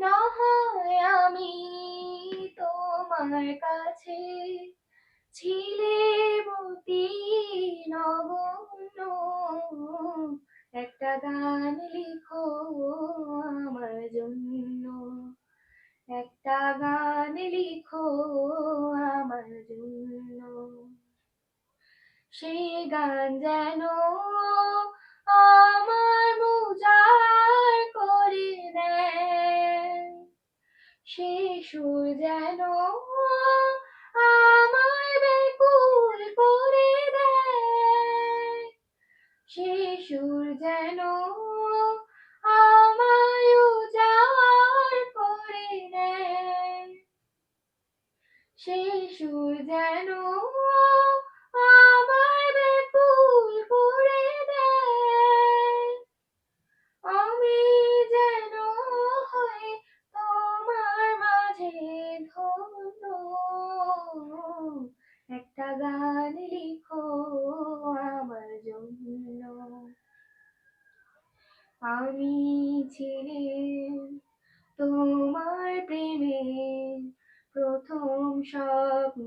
না হয় আমি তোমার কাছে ছিলে মতি নগণ্য। একটা গান লিখো আমার জন্য। একটা গান লিখো আমার জন্য। সেই গান যেন আমার মুজার সুর যেন আমার বেকুল করে দেয়। সে সুর যেন আমায় উজাড় করে নেয় সে সুর যেন গান লিখো আমার জন্য। আমি ছিলে তোমার প্রেমে প্রথম স্বপ্ন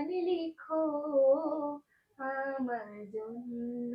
গান লিখো আমার জন্য।